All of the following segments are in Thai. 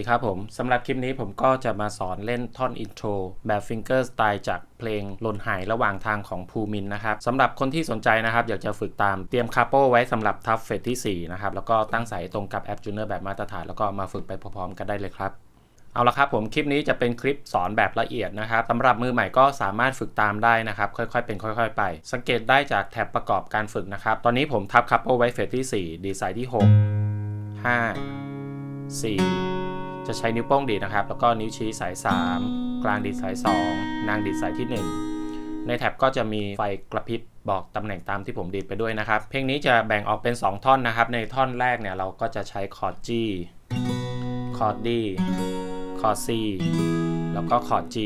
สดีครับผม สำหรับคลิปนี้ผมก็จะมาสอนเล่นท่อนอินโทรแบบฟิงเกอร์สไตล์จากเพลงหล่นหายระหว่างทางของภูมินนะครับสำหรับคนที่สนใจนะครับ อยากจะฝึกตามเตรียมคาโปไว้สำหรับทับเฟสที่ 4 นะครับ แล้วก็ตั้งสายตรงกับแอปจูเนอร์แบบมาตรฐาน แล้วก็มาฝึกไปพร้อมๆกันได้เลยครับเอาละครับผมคลิปนี้จะเป็นคลิปสอนแบบละเอียดนะครับสำหรับมือใหม่ก็สามารถฝึกตามได้นะครับ ค่อยๆ เป็นค่อย ๆ ไป สังเกตได้จากแท็บประกอบการฝึกนะครับ ตอนนี้ผมทับคัพเปไว้เฟสที่ 4 ดีไซน์ที่ 6 5 4 จะใช้นิ้วโป้งดีดนะครับ แล้วก็นิ้วชี้สาย 3 กลางดีดสาย 2 นางดีดสายที่ 1 ในแท็บก็จะมีไฟกระพริบบอกตำแหน่งตามที่ผมดีดไปด้วยนะครับ เพลงนี้จะแบ่งออกเป็น 2 ท่อนนะครับ ในท่อนแรกเนี่ยเราก็จะใช้คอร์ด G คอร์ด D คอร์ด C แล้วก็คอร์ด G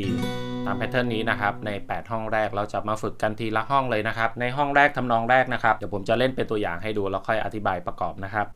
ตามแพทเทิร์นนี้นะครับ ใน 8 ห้องแรกเราจะมาฝึกกันทีละห้องเลยนะครับ ในห้องแรกทำนองแรกนะครับ เดี๋ยวผมจะเล่นเป็นตัวอย่างให้ดูแล้วค่อยอธิบายประกอบนะครับ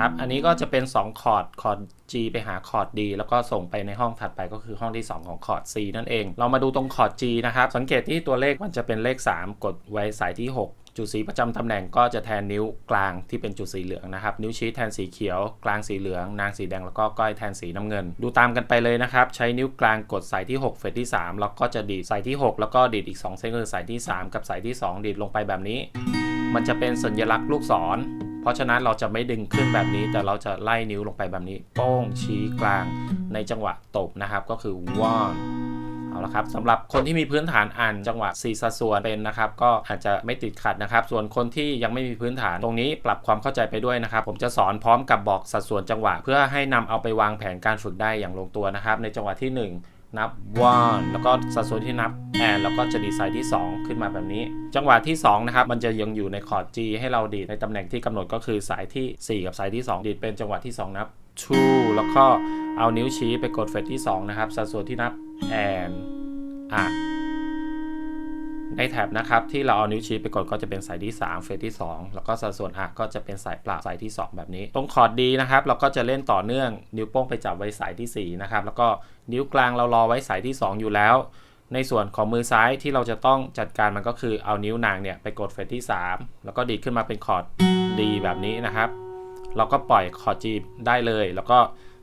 ครับ อันนี้ก็จะเป็น 2 คอร์ด คอร์ด G ไปหาคอร์ด D แล้วก็ส่งไปในห้องถัดไปก็คือห้องที่ 2 ของคอร์ด C นั่นเอง เรามาดูตรงคอร์ด G นะครับ สังเกตที่ตัวเลขมันจะเป็นเลข 3 กดไว้สายที่ 6จุดสีประจำตำแหน่งก็จะแทนนิ้วกลางที่เป็นจุดสีเหลืองนะครับ นิ้วชี้แทนสีเขียว กลางสีเหลือง นางสีแดงแล้วก็ก้อยแทนสีน้ำเงิน ดูตามกันไปเลยนะครับ ใช้นิ้วกลางกดสายที่ 6 เฟสที่ 3 แล้วก็จะดีดสายที่ 6 แล้วก็ดีดอีก 2 เส้นคือสายที่ 3 กับสายที่ 2 ดีดลงไปแบบนี้ มันจะเป็นสัญลักษณ์ลูกศร ราะฉะนั้นเราจะไม่ดึงขึ้นแบบนี้ แต่เราจะไล่นิ้วลงไปแบบนี้โป้งชี้กลางในจังหวะตบนะครับ ก็คือ one เอาละครับสำหรับคนที่มีพื้นฐานอ่านจังหวะ4สัดส่วนเป็นนะครับ ก็อาจจะไม่ติดขัดนะครับ ส่วนคนที่ยังไม่มีพื้นฐานตรงนี้ปรับความเข้าใจไปด้วยนะครับ ผมจะสอนพร้อมกับบอกสัดส่วนจังหวะ เพื่อให้นำเอาไปวางแผนการฝึกได้อย่างลงตัวนะครับ ในจังหวะที่ 1 นับ one แล้วก็สัดส่วนที่นับ and แล้วก็จะดีดสายที่ 2 ขึ้นมาแบบนี้ จังหวะที่ 2 นะครับ มันจะยังอยู่ในคอร์ด G ให้เราดีดในตำแหน่งที่กำหนดก็คือสายที่ 4 กับสายที่ 2 ดีดเป็นจังหวะที่ 2 นับ two แล้วก็เอานิ้วชี้ไปกดเฟสที่ 2 นะครับ สัดส่วนที่นับ and อะในแท็บนะครับที่เราเอานิ้วชี้ไปกดก็จะเป็นสายที่ 3 เฟสที่ 2 แล้วก็สัดส่วนอะก็จะเป็นสายเปล่าสายที่ 2 แบบนี้ ตรงคอร์ดดีนะครับ เราก็จะเล่นต่อเนื่องนิ้วโป้งไปจับไว้สายที่4นะครับแล้วก็ นิ้วกลางเรารอไว้สายที่ 2 อยู่แล้ว ในส่วนของมือซ้ายที่เราจะต้องจัดการมันก็คือเอานิ้วนางเนี่ยไปกดเฟสที่ 3 แล้วก็ดีดขึ้นมาเป็นคอร์ดดีแบบนี้นะครับ เราก็ปล่อยคอร์ด G ได้เลย แล้วก็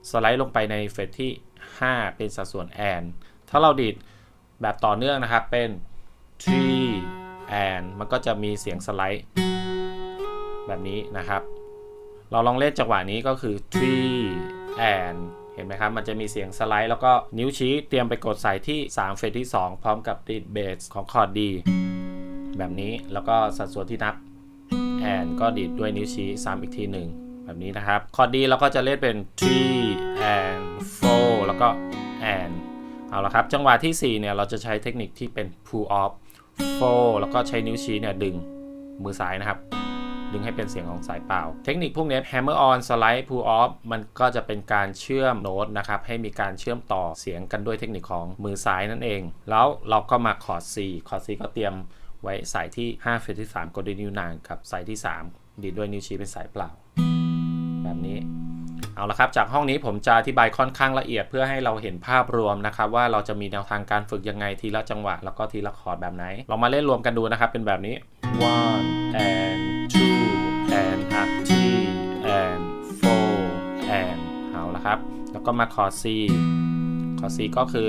สไลด์ลงไปในเฟสที่ 5 เป็นสัดส่วนแอนถ้าเราดีดแบบต่อเนื่องนะครับเป็น three and มันก็จะมีเสียงสไลด์ แบบนี้นะครับ เราลองเล่นจังหวะนี้ก็คือ three and เห็นไหมครับ มันจะมีเสียงสไลด์แล้วก็นิ้วชี้เตรียมไปกดใส่ที่ 3 เฟสที่ 2 พร้อมกับดีดเบสของคอร์ดดีแบบนี้แล้วก็สัดส่วนที่นับ and ก็ดีดด้วยนิ้วชี้ซ้ำอีกทีหนึ่งแบบนี้นะครับ คอร์ดดีเราก็จะเล่นเป็น three and four แล้วก็ and เอาละครับ จังหวะที่ 4 เนี่ย เราจะใช้เทคนิคที่เป็น pull off four แล้วก็ใช้นิ้วชี้เนี่ย ดึงมือซ้ายนะครับ ดึงให้เป็นเสียงของสายเปล่า เทคนิคพวกนี้ hammer on slide pull off มันก็จะเป็นการเชื่อมโน้ตนะครับ ให้มีการเชื่อมต่อเสียงกันด้วยเทคนิคของมือซ้ายนั่นเอง แล้วเราก็มาคอร์ด C คอร์ด C ก็เตรียมไว้สายที่5เฟสที่3กดด้วยนิ้วนางกับสายที่ 3 ดีดด้วยนิ้วชี้เป็นสายเปล่า แบบนี้ เอาละครับ จากห้องนี้ผมจะอธิบายค่อนข้างละเอียดเพื่อให้เราเห็นภาพรวมนะครับ ว่าเราจะมีแนวทางการฝึกยังไงทีละจังหวะ แล้วก็ทีละคอร์ดแบบไหนเรามาเล่นรวมกันดูนะครับ เป็นแบบนี้ one and two and up three and four and เอาละครับ แล้วก็มาคอร์ด C คอร์ด C ก็คือ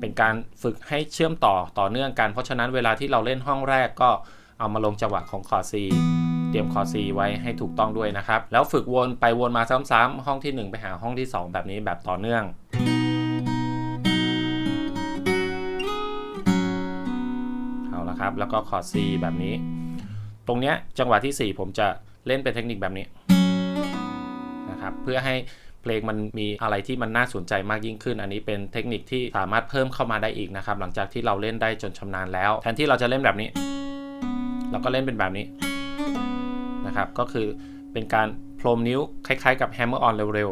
เป็นการฝึกให้เชื่อมต่อต่อเนื่องกัน เพราะฉะนั้นเวลาที่เราเล่นห้องแรกก็เอามาลงจังหวะของคอร์ด C เตรียมคอร์ด C ไว้ให้ถูกต้องด้วยนะครับ แล้วฝึกวนไปวนมาซ้ำๆห้องที่ 1 ไปหาห้องที่ 2 แบบนี้แบบต่อเนื่องเอาละครับ แล้วก็คอร์ด C แบบนี้ ตรงเนี้ยจังหวะที่ 4 ผมจะเล่นเป็นเทคนิคแบบนี้นะครับเพื่อให้เพลงมันมีอะไรที่มันน่าสนใจมากยิ่งขึ้น อันนี้เป็นเทคนิคที่สามารถเพิ่มเข้ามาได้อีกนะครับ หลังจากที่เราเล่นได้จนชำนาญแล้ว แทนที่เราจะเล่นแบบนี้ เราก็เล่นเป็นแบบนี้ นะครับ ก็คือเป็นการโพรมนิ้วคล้ายๆ กับ hammer on เร็ว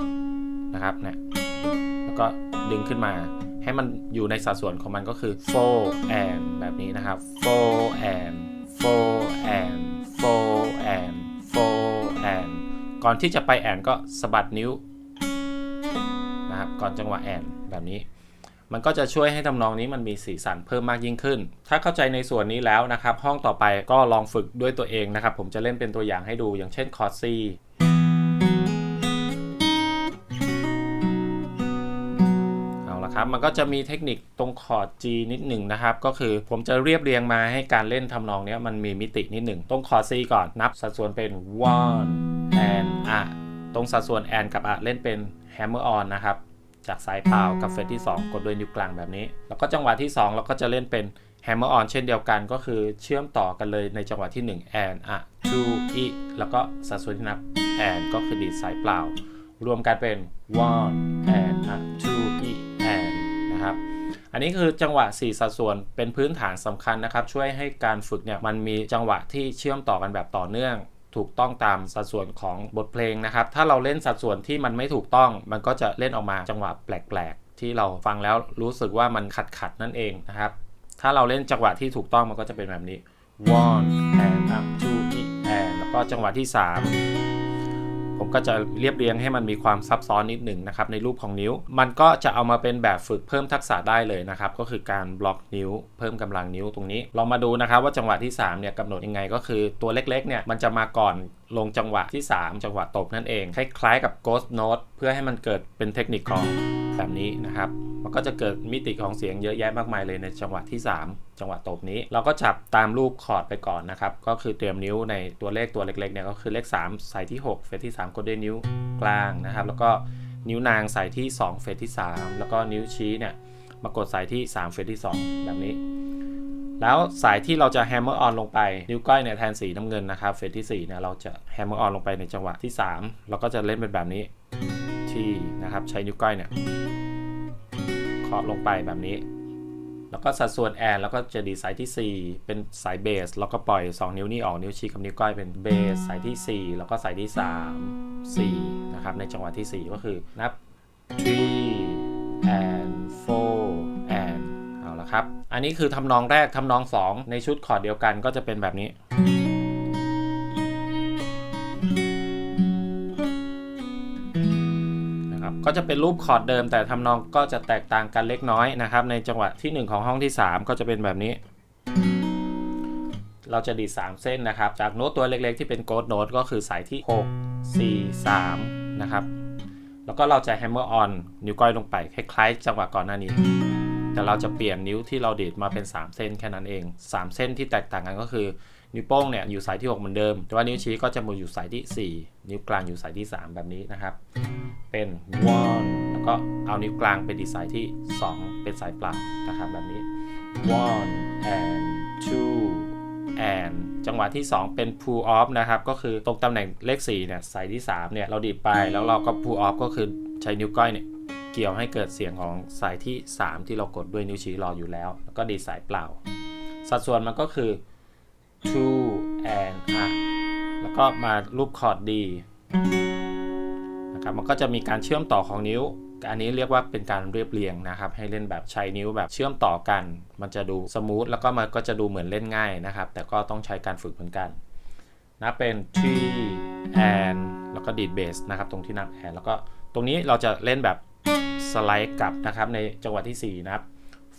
ๆนะครับเนี่ยแล้วก็ดึงขึ้นมาให้มันอยู่ในสัดส่วนของมันก็คือ four and แบบนี้นะครับ four and four and four and four and ก่อนที่จะไปแอนก็สะบัดนิ้วนะครับก่อนจังหวะแอนแบบนี้ มันก็จะช่วยให้ทำนองนี้มันมีสีสันเพิ่มมากยิ่งขึ้น ถ้าเข้าใจในส่วนนี้แล้วนะครับ ห้องต่อไปก็ลองฝึกด้วยตัวเองนะครับ ผมจะเล่นเป็นตัวอย่างให้ดูอย่างเช่นคอร์ด C เอาละครับมันก็จะมีเทคนิคตรงคอร์ด G นิดหนึ่งนะครับ ก็คือผมจะเรียบเรียงมาให้การเล่นทำนองนี้มันมีมิตินิดหนึ่งตรงคอร์ด C ก่อนนับสัดส่วนเป็น one and a ตรงสัดส่วน and กับ a เล่นเป็น hammer on นะครับ จากสายเปล่ากับเฟรตที่ 2 กดด้วยนิ้วกลางแบบนี้ แล้วก็จังหวะที่ 2 เราก็จะเล่นเป็น hammer on เช่นเดียวกันก็คือเชื่อมต่อกันเลยในจังหวะที่ 1 and a two e แล้วก็สัดส่วนที่นับ and ก็คือดีดสายเปล่า รวมกันเป็น one and a two e and นะครับอันนี้คือจังหวะ 4 สัดส่วนเป็นพื้นฐานสำคัญนะครับ ช่วยให้การฝึกเนี่ยมันมีจังหวะที่เชื่อมต่อกันแบบต่อเนื่อง ถูกต้องตามสัดส่วนของบทเพลงนะครับ ถ้าเราเล่นสัดส่วนที่มันไม่ถูกต้อง มันก็จะเล่นออกมาจังหวะแปลกๆ ที่เราฟังแล้วรู้สึกว่ามันขัดขัดนั่นเองนะครับ ถ้าเราเล่นจังหวะที่ถูกต้องมันก็จะเป็นแบบนี้ one and up two and แล้วก็จังหวะที่ 3 ผมก็จะเรียบเรียงให้มันมีความซับซ้อนนิดหนึ่งนะครับในรูปของนิ้ว มันก็จะเอามาเป็นแบบฝึกเพิ่มทักษะได้เลยนะครับก็คือการบล็อกนิ้ว เพิ่มกำลังนิ้วตรงนี้ลองมาดูนะครับว่าจังหวะที่3เนี่ยกำหนดยังไงก็คือตัวเล็กๆเนี่ยมันจะมาก่อนลงจังหวะที่ 3 จังหวะตบนั่นเอง คล้ายๆกับ ghost note เพื่อให้มันเกิดเป็นเทคนิคของแบบนี้นะครับ มันก็จะเกิดมิติของเสียงเยอะแยะมากมายเลยในจังหวะที่ 3 จังหวะตบนี้ เราก็จับตามรูปคอร์ดไปก่อนนะครับ ก็คือเตรียมนิ้วในตัวเลขตัวเล็กๆเนี่ยก็คือเลข 3 ใส่ที่ 6 เฟสที่3กดด้วยนิ้วกลางนะครับ แล้วก็นิ้วนางใส่ที่ 2 เฟสที่ 3 แล้วก็นิ้วชี้เนี่ยมากดใส่ที่ 3 เฟสที่ 2 แบบนี้ แล้วสายที่เราจะ hammer on ลงไป นิ้วก้อยเนี่ยแทนสีน้ำเงินนะครับ เฟสที่4เนี่ยเราจะ hammer on ลงไปในจังหวะที่ 3 เราก็จะเล่นเป็นแบบนี้ที่นะครับใช้นิ้วก้อยเนี่ย เคาะลงไปแบบนี้ แล้วก็สัดส่วนแอนแล้วก็จะดีสายที่ 4 เป็นสายเบส แล้วก็ปล่อย 2 นิ้วนี้ออกนิ้วชี้กับนิ้วก้อยเป็นเบสสายที่ 4 แล้วก็สายที่ 3 4 นะครับ ในจังหวะที่ 4 ก็คือนับ three and four and เอาละครับ อันนี้คือทำนองแรกทำนอง 2 ในชุดคอร์ดเดียวกันก็จะเป็นแบบนี้ ก็จะเป็นรูปคอร์ดเดิม แต่ทำนองก็จะแตกต่างกันเล็กน้อยนะครับ ในจังหวะที่ 1 ของห้องที่ 3 ก็จะเป็นแบบนี้ เราจะดีด3เส้นนะครับ จากโน้ตตัวเล็กๆ ที่เป็นโกดโน้ตก็คือสายที่ 6 4 3 นะครับ แล้วก็เราจะ hammer on นิ้วก้อยลงไป คล้ายๆ จังหวะก่อนหน้านี้ แต่เราจะเปลี่ยนนิ้วที่เราดีดมาเป็น 3 เส้นแค่นั้นเอง 3 เส้นที่แตกต่างกันก็คือ นิ้วโป้งเนี่ยอยู่สายที่ 6 เหมือนเดิม แต่ว่านิ้วชี้ก็จะมาอยู่สายที่ 4 นิ้วกลางอยู่สายที่ 3 แบบนี้นะครับ เป็น one แล้วก็เอานิ้วกลางไปดีดสายที่ 2 เป็นสายเปล่านะครับแบบนี้ one and two and จังหวะที่ 2 เป็น pull off นะครับ ก็คือตรงตำแหน่งเลข4เนี่ยสายที่ 3 เนี่ย เราดีดไปแล้วเราก็ pull off ก็คือใช้นิ้วก้อยเนี่ยเกี่ยวให้เกิดเสียงของสายที่ 3 ที่เรากดด้วยนิ้วชี้รออยู่แล้ว แล้วก็ดีดสายเปล่า สัดส่วนมันก็คือ two and a แล้วก็มารูปคอร์ด D นะครับมันก็จะมีการเชื่อมต่อของนิ้ว อันนี้เรียกว่าเป็นการเรียบเรียงนะครับ ให้เล่นแบบใช้นิ้วแบบเชื่อมต่อกัน มันจะดูสมูทแล้วก็มันก็จะดูเหมือนเล่นง่ายนะครับ แต่ก็ต้องใช้การฝึกเหมือนกันนะเป็น T and แล้วก็ดีดเบสนะครับ ตรงที่นับ and แล้วก็ตรงนี้เราจะเล่นแบบสไลด์กลับนะครับ ในจังหวะที่ 4 นะครับ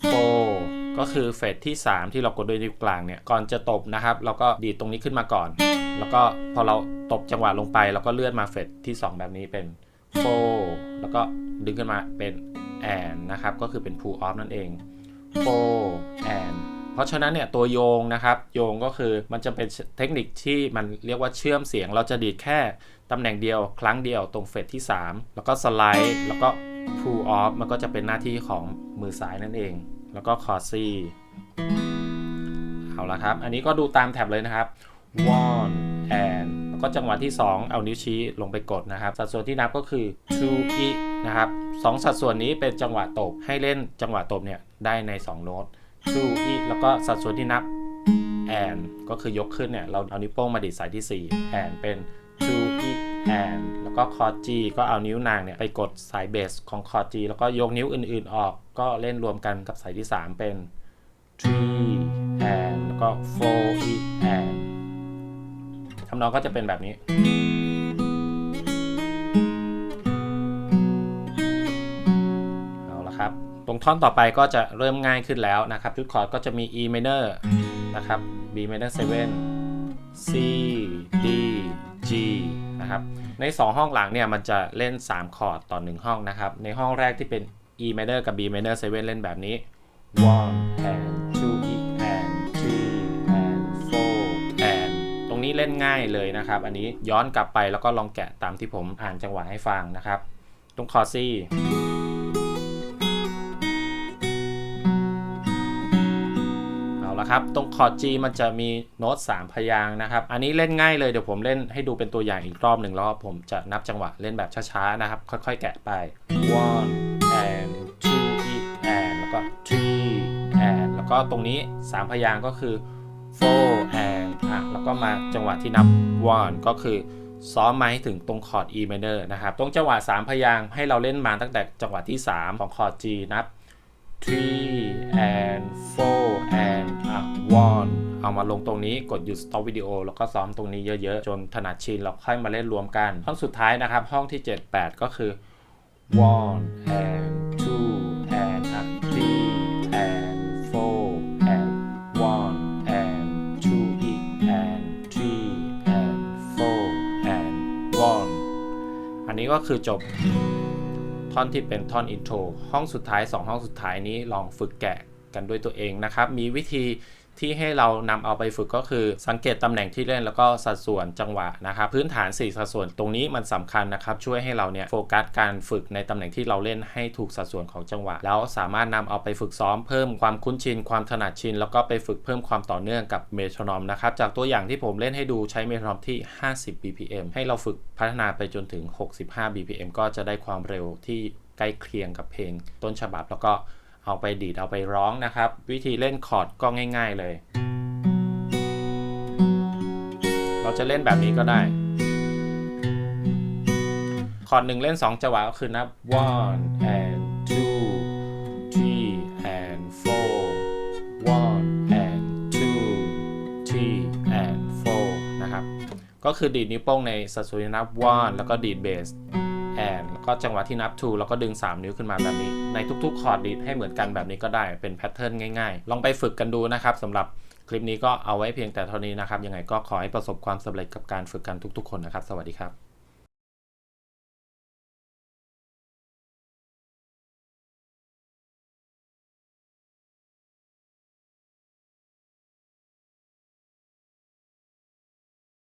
four ก็คือเฟสที่ 3 ที่เรากดด้วยนิ้วกลางเนี่ย ก่อนจะตบนะครับ เราก็ดีดตรงนี้ขึ้นมาก่อน แล้วก็พอเราตบจังหวะลงไปเราก็เลื่อนมาเฟสที่ 2 แบบนี้เป็น four แล้วก็ดึงขึ้นมาเป็น and นะครับ ก็คือเป็น pull off นั่นเอง four and เพราะฉะนั้นเนี่ยตัวโยงนะครับ โยงก็คือมันจะเป็นเทคนิคที่มันเรียกว่าเชื่อมเสียง เราจะดีดแค่ตำแหน่งเดียวครั้งเดียวตรงเฟสที่ 3 แล้วก็สไลด์ แล้วก็ pull off มันก็จะเป็นหน้าที่ของมือซ้ายนั่นเอง แล้วก็คอร์ซีเอาละครับ อันนี้ก็ดูตามแท็บเลยนะครับ one and แล้วก็จังหวะที่ 2 เอานิ้วชี้ลงไปกดนะครับ สัดส่วนที่นับก็คือ two e นะครับสองสัดส่วนนี้เป็นจังหวะตบ ให้เล่นจังหวะตบเนี่ยได้ใน 2 โน้ต two e แล้วก็สัดส่วนที่นับ and ก็คือยกขึ้นเนี่ย เราเอานิ้วโป้งมาดีดสายที่ 4 and เป็น two e and แล้วก็คอร์ด G ก็เอานิ้วนางเนี่ยไปกดสายเบสของคอร์ด G แล้วก็ยกนิ้วอื่น ๆ ออก ก็เล่นรวมกันกับสายที่ 3 เป็น three and แล้วก็ four e and ทำนองก็จะเป็นแบบนี้เอาละครับตรงท่อนต่อไปก็จะเริ่มง่ายขึ้นแล้วนะครับชุดคอร์ดก็จะมี E minor นะครับ B minor 7 C D G นะครับ ใน 2 ห้องหลังเนี่ยมันจะเล่น 3 คอร์ดต่อ 1 ห้องนะครับ ในห้องแรกที่เป็น E minor กับ B minor 7 เล่นแบบนี้ one and two E and three and four and ตรงนี้เล่นง่ายเลยนะครับ อันนี้ย้อนกลับไปแล้วก็ลองแกะตามที่ผมอ่านจังหวะให้ฟังนะครับ ตรงคอร์ด C เอาละครับ ตรงคอร์ด G มันจะมีโน้ต 3 พยางนะครับ อันนี้เล่นง่ายเลย เดี๋ยวผมเล่นให้ดูเป็นตัวอย่างอีกรอบหนึ่งแล้วผมจะนับจังหวะเล่นแบบช้าๆนะครับ ค่อยๆ แกะไป one and two e and แล้วก็ three and แล้วก็ตรงนี้ 3 พยางค์ก็คือ four and อะแล้วก็มาจังหวะที่นับ one ก็คือซ้อมมาให้ถึงตรงคอร์ด E minor นะครับ ตรงจังหวะ 3 พยางค์ให้เราเล่นมาตั้งแต่จังหวะที่ 3 ของคอร์ด G นับ three and four and อะ one เอามาลงตรงนี้กดหยุด stop วิดีโอแล้วก็ซ้อมตรงนี้เยอะๆ จนถนัดชินแล้วค่อยมาเล่นรวมกัน ห้องสุดท้ายนะครับ ห้องที่ 7 8 ก็คือ one and two and อะ three and four and one and two e and three and four and one อันนี้ก็คือจบท่อนที่เป็นท่อนอินโทรห้องสุดท้าย 2 ห้องสุดท้ายนี้ลองฝึกแกะกันด้วยตัวเองนะครับ มีวิธี ที่ให้เรานำเอาไปฝึกก็คือสังเกตตำแหน่งที่เล่นแล้วก็สัดส่วนจังหวะนะครับพื้นฐาน 4 สัดส่วนตรงนี้มันสำคัญนะครับช่วยให้เราเนี่ยโฟกัสการฝึกในตำแหน่งที่เราเล่นให้ถูกสัดส่วนของจังหวะ แล้วสามารถนำเอาไปฝึกซ้อมเพิ่มความคุ้นชินความถนัดชิน แล้วก็ไปฝึกเพิ่มความต่อเนื่องกับเมโทรนอมนะครับจากตัวอย่างที่ผมเล่นให้ดูใช้เมโทรนอมที่ 50 BPM ให้เราฝึกพัฒนาไปจนถึง 65 BPM ก็จะได้ความเร็วที่ใกล้เคียงกับเพลงต้นฉบับแล้วก็ เอาไปดีดเอาไปร้องนะครับ วิธีเล่นคอร์ดก็ง่าย ๆเลย เราจะเล่นแบบนี้ก็ได้ คอร์ดหนึ่งเล่น 2 จังหวะก็คือนับ one and two three and four one and two three and four นะครับ ก็คือดีดนิ้วโป้งในสัดส่วนนับ one แล้วก็ดีดเบส ก็จังหวะที่นับ 2 แล้วก็ดึง 3 นิ้วขึ้นมาแบบนี้ ในทุกๆ คอร์ดดีดให้เหมือนกันแบบนี้ก็ได้เป็นแพทเทิร์นง่ายๆ ลองไปฝึกกันดูนะครับสำหรับคลิปนี้ก็เอาไว้เพียงแต่เท่านี้นะครับ ยังไงก็ขอให้ประสบความสำเร็จกับการฝึกกันทุกๆ คนนะครับ สวัสดีครับ